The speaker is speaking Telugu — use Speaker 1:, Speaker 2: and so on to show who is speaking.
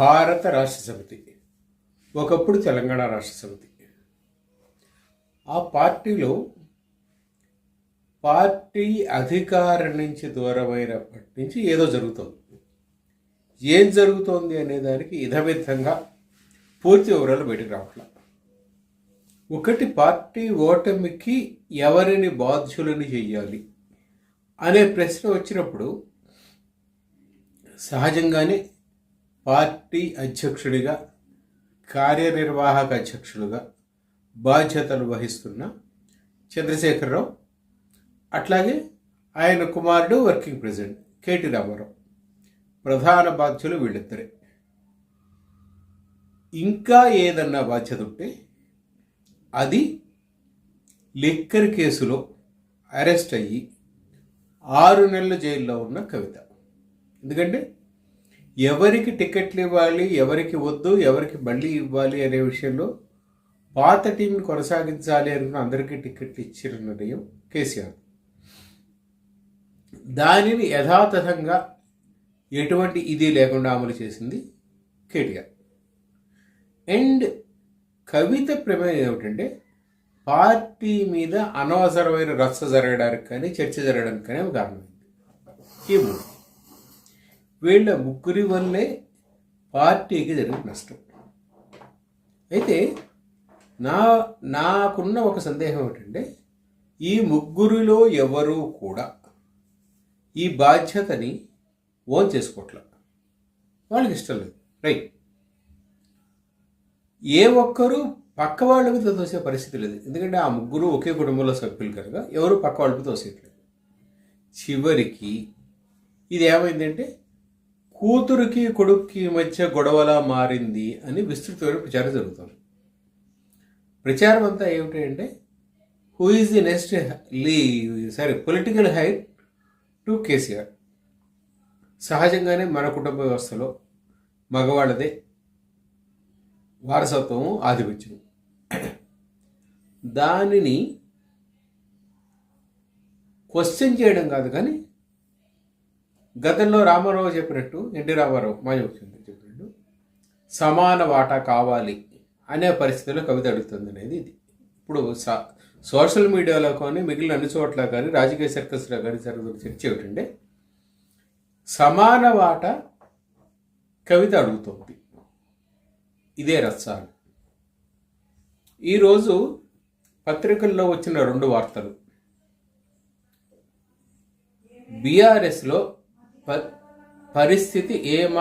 Speaker 1: భారత రాష్ట్ర సమితి. ఒకప్పుడు తెలంగాణ రాష్ట్ర సమితి. ఆ పార్టీలో పార్టీ అధికారం నుంచి దూరమైనప్పటి నుంచి ఏదో జరుగుతుంది. ఏం జరుగుతోంది అనే దానికి ఇధవిధంగా పూర్తి వివరాలు బయటకు రావట్లా. ఒకటి పార్టీ ఓటమికి ఎవరిని బాధ్యులని చెయ్యాలి అనే ప్రశ్న వచ్చినప్పుడు సహజంగానే పార్టీ అధ్యక్షుడిగా కార్యనిర్వాహక అధ్యక్షుడిగా బాధ్యతలు వహిస్తున్న చంద్రశేఖరరావు అట్లాగే ఆయన కుమారుడు వర్కింగ్ ప్రెసిడెంట్ కేటీ రామారావు. ప్రధాన బాధ్యులు వీళ్ళిద్దరే. ఇంకా ఏదన్నా బాధ్యత ఉంటే అది లిక్కర్ కేసులో అరెస్ట్ అయ్యి ఆరు నెలల జైల్లో ఉన్న కవిత. ఎందుకంటే ఎవరికి టికెట్లు ఇవ్వాలి ఎవరికి వద్దు ఎవరికి మళ్ళీ ఇవ్వాలి అనే విషయంలో పాత టీంని కొనసాగించాలి అనుకున్న అందరికీ టికెట్లు ఇచ్చిన నిర్ణయం కేసీఆర్. దానిని యథాతథంగా ఎటువంటి ఇది లేకుండా అమలు చేసింది కేటీఆర్. అండ్ కవిత ప్రమేయం ఏమిటంటే పార్టీ మీద అనవసరమైన రచ్చ జరగడానికి కానీ చర్చ జరగడానికి కానీ కారణమైంది. ఈ మూడు. వీళ్ళ ముగ్గురి వల్లే పార్టీకి జరిగిన నష్టం. అయితే నా నాకున్న ఒక సందేహం ఏంటంటే ఈ ముగ్గురిలో ఎవరూ కూడా ఈ బాధ్యతని ఓన్ చేసుకోవట్లేదు వాళ్ళకి ఇష్టం లేదు. రైట్. ఏ ఒక్కరూ పక్క వాళ్ళ తోసే పరిస్థితి లేదు. ఎందుకంటే ఆ ముగ్గురు ఒకే కుటుంబంలో సభ్యులు కనుక ఎవరు పక్క వాళ్ళ తోసేయట్లేదు. చివరికి ఇది ఏమైందంటే కూతురికి కొడుక్కి మధ్య గొడవలా మారింది అని విస్తృతమైన ప్రచారం జరుగుతుంది. ప్రచారం అంతా ఏమిటి అంటే who is the next Lee sorry political heir to KCR సహజంగానే మన కుటుంబ వ్యవస్థలో మగవాళ్ళదే వారసత్వం ఆధిపత్యం దానిని క్వశ్చన్ చేయడం కాదు కానీ గతంలో రామారావు చెప్పినట్టు ఎన్టీ రామారావు మాజీ ముఖ్యమంత్రి చెప్పినట్టు సమాన వాటా కావాలి అనే పరిస్థితిలో కవిత అడుగుతుంది అనేది ఇది. ఇప్పుడు సోషల్ మీడియాలో కానీ మిగిలిన అన్ని చోట్ల కానీ రాజకీయ సర్కస్లో కానీ జరుగుతున్న చర్చ ఏమిటంటే సమాన వాటా కవిత అడుగుతుంది. ఇదే రసాలు ఈరోజు పత్రికల్లో వచ్చిన రెండు వార్తలు. బీఆర్ఎస్లో పరిస్థితి ఏమా